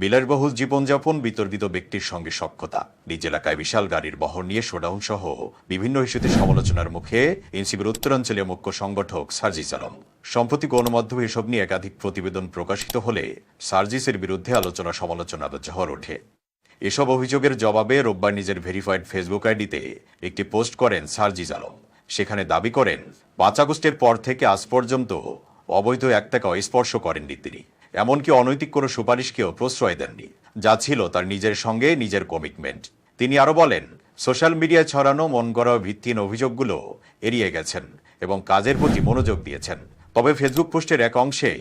বিলাসবহুল জীবনযাপন বিতর্কিত ব্যক্তির সঙ্গে সক্ষতা নিজ এলাকায় বিশাল গাড়ির বহর নিয়ে শোডাউন সহ বিভিন্ন ইস্যুতে সমালোচনার মুখে এনসিবির উত্তরাঞ্চলীয় মুখ্য সংগঠক সার্জিস আলম। সম্প্রতি গণমাধ্যমে এসব নিয়ে একাধিক প্রতিবেদন প্রকাশিত হলে সার্জিসের বিরুদ্ধে আলোচনা সমালোচনার ঝড় ওঠে। এসব অভিযোগের জবাবে রোববার নিজের ভেরিফাইড ফেসবুক আইডিতে একটি পোস্ট করেন সার্জিস আলম। সেখানে দাবি করেন, পাঁচ আগস্টের পর থেকে আজ পর্যন্ত অবৈধ এক টাকাও স্পর্শ করেননি তিনি। এমনকি অনৈতিক কোনো সুপারিশকেও প্রশ্রয় দেননি, যা ছিল তার নিজের সঙ্গে নিজের কমিটমেন্ট তিনি আরও বলেন, সোশ্যাল মিডিয়ায় ছড়ানো মন গড়া ভিত্তিহীন অভিযোগগুলো এড়িয়ে গেছেন এবং কাজের প্রতি মনোযোগ দিয়েছেন। তবে ফেসবুক পোস্টের এক অংশে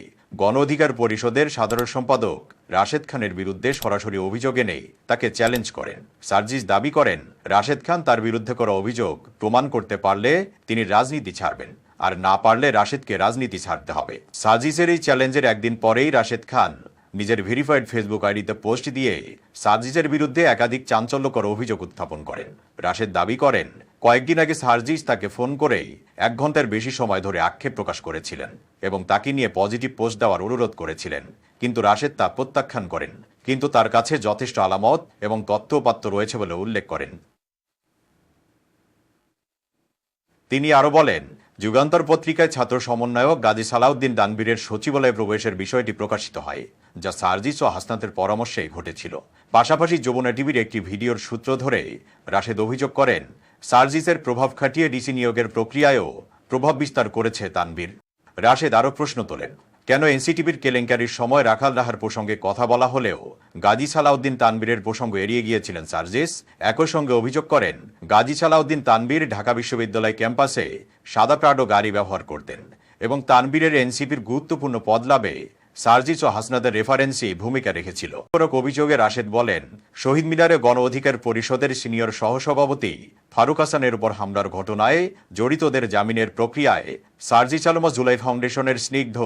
গণ অধিকার পরিষদের সাধারণ সম্পাদক রাশেদ খানের বিরুদ্ধে সরাসরি অভিযোগ এনে তাকে চ্যালেঞ্জ করেন। সার্জিস দাবি করেন, রাশেদ খান তার বিরুদ্ধে করা অভিযোগ প্রমাণ করতে পারলে তিনি রাজনীতি ছাড়বেন। আর না পারলে রাশেদকে রাজনীতি ছাড়তে হবে। সার্জিসের এই চ্যালেঞ্জের একদিন পরেই রাশেদ খান নিজের ভেরিফাইড ফেসবুক আইডিতে পোস্ট দিয়ে সার্জিসের বিরুদ্ধে একাধিক চাঞ্চল্যকর অভিযোগ উত্থাপন করেন। রাশেদ দাবি করেন, কয়েকদিন আগে সার্জিস তাকে ফোন করে এক ঘণ্টার বেশি সময় ধরে আক্ষেপ প্রকাশ করেছিলেন এবং তাকে নিয়ে পজিটিভ পোস্ট দেওয়ার অনুরোধ করেছিলেন। কিন্তু রাশেদ তা প্রত্যাখ্যান করেন। কিন্তু তার কাছে যথেষ্ট আলামত এবং তথ্যপাত্য রয়েছে বলে উল্লেখ করেন। তিনি আরও বলেন যুগান্তর পত্রিকায় ছাত্র সমন্বয়ক গাজী সালাউদ্দিন দানবীরের সচিবালয়ে প্রবেশের বিষয়টি প্রকাশিত হয়, যা সার্জিস ও হাসনাতের পরামর্শে ঘটেছিল। পাশাপাশি যমুনা টিভির একটি ভিডিওর সূত্র ধরে রাশেদ অভিযোগ করেন, সার্জিসের প্রভাব খাটিয়ে ডিসি নিয়োগের প্রক্রিয়ায়ও প্রভাব বিস্তার করেছে তানবীর। রাশেদ আরও প্রশ্ন তোলেন। কেন এনসিটিভির কেলেঙ্কারির সময় রাখাল রাহার প্রসঙ্গে কথা বলা হলেও গাজী সালাউদ্দিন তানবীরের প্রসঙ্গ এড়িয়ে গিয়েছিলেন সার্জিস। একই সঙ্গে অভিযোগ করেন, গাজী সালাউদ্দিন তানবীর ঢাকা বিশ্ববিদ্যালয় ক্যাম্পাসে সাদা প্রাডো গাড়ি ব্যবহার করতেন এবং তানবীরের এনসিপির গুরুত্বপূর্ণ পদ লাভে সার্জিস ও হাসনাদের রেফারেন্সই ভূমিকা রেখেছিল। অভিযোগে রাশেদ বলেন, শহীদ মিনারে গণ অধিকার পরিষদের সিনিয়র সহসভাপতি ফারুক হাসানের উপর হামলার ঘটনায় জড়িতদের জামিনের প্রক্রিয়ায় সার্জি চালমা জুলাই ফাউন্ডেশনের স্নিগ্ধ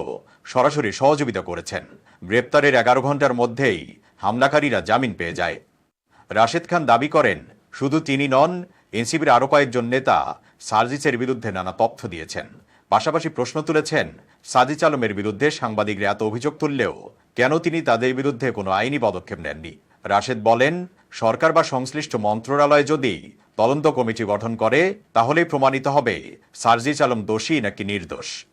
সরাসরি সহযোগিতা করেছেন। গ্রেপ্তারের এগারো ঘণ্টার মধ্যেই হামলাকারীরা জামিন পেয়ে যায়। রাশেদ খান দাবি করেন, শুধু তিনি নন এনসিবির আরও কয়েকজন নেতা সার্জিসের বিরুদ্ধে নানা তথ্য দিয়েছেন। পাশাপাশি প্রশ্ন তুলেছেন সাজিদ আলমের বিরুদ্ধে সাংবাদিকরা এত অভিযোগ তুললেও কেন তিনি তাদের বিরুদ্ধে কোনো আইনি পদক্ষেপ নেননি? রাশেদ বলেন, সরকার বা সংশ্লিষ্ট মন্ত্রণালয় যদি তদন্ত কমিটি গঠন করে, তাহলেই প্রমাণিত হবে সার্জি আলম দোষী নাকি নির্দোষ।